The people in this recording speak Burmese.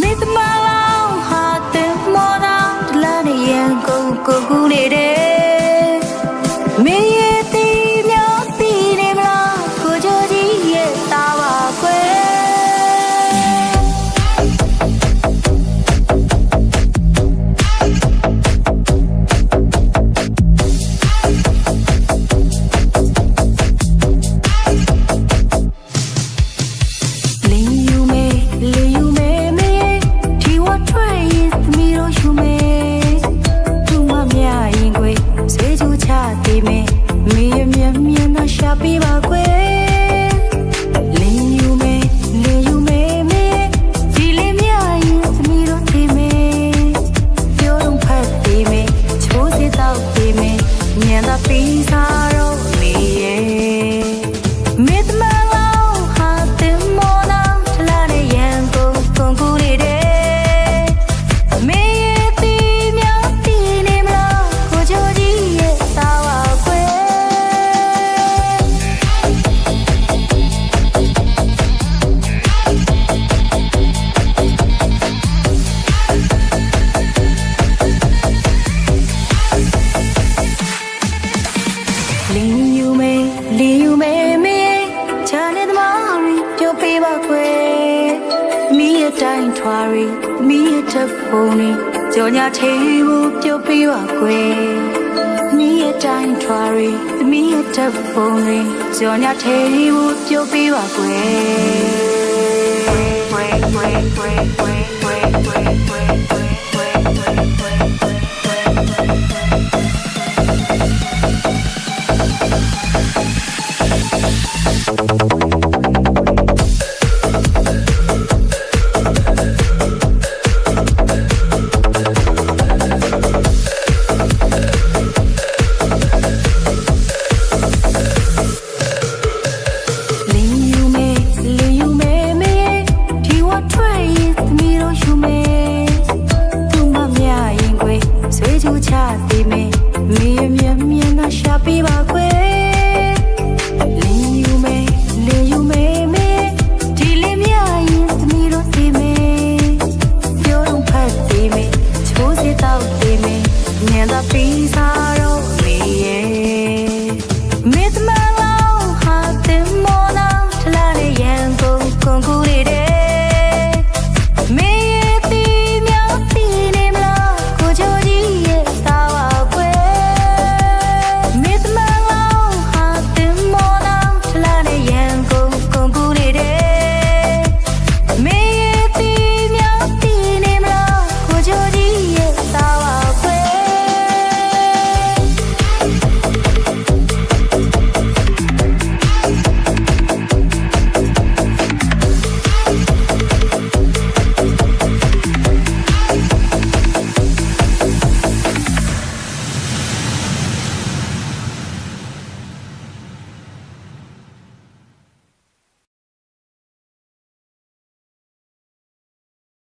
မေတ္တမလောင်ဟာတင်မောတာဒလန်ရန်ကုန်ကိုကူနေတယ် မေရမြမြနာရှာပေးပါခွေလင်းယူမေလင်းယူမေမေဒီလေးမြရင်သမီးတို့သေးမေပြောတော့ဖတ်သေးမေချိုးစစ်တော့သေးမေ မိရဲ့တိုင်းထွာရီမိရဲ့တပ်ပုံနေကြောညာသေးဘူးပြောပေးပါခွေမိရဲ့တိုင်းထွာရီမိရဲ့တပ်ပုံနေကြောညာသေးဘူးပြောပေးပါခွေ Wait, wait, wait, wait, wait, wait, wait.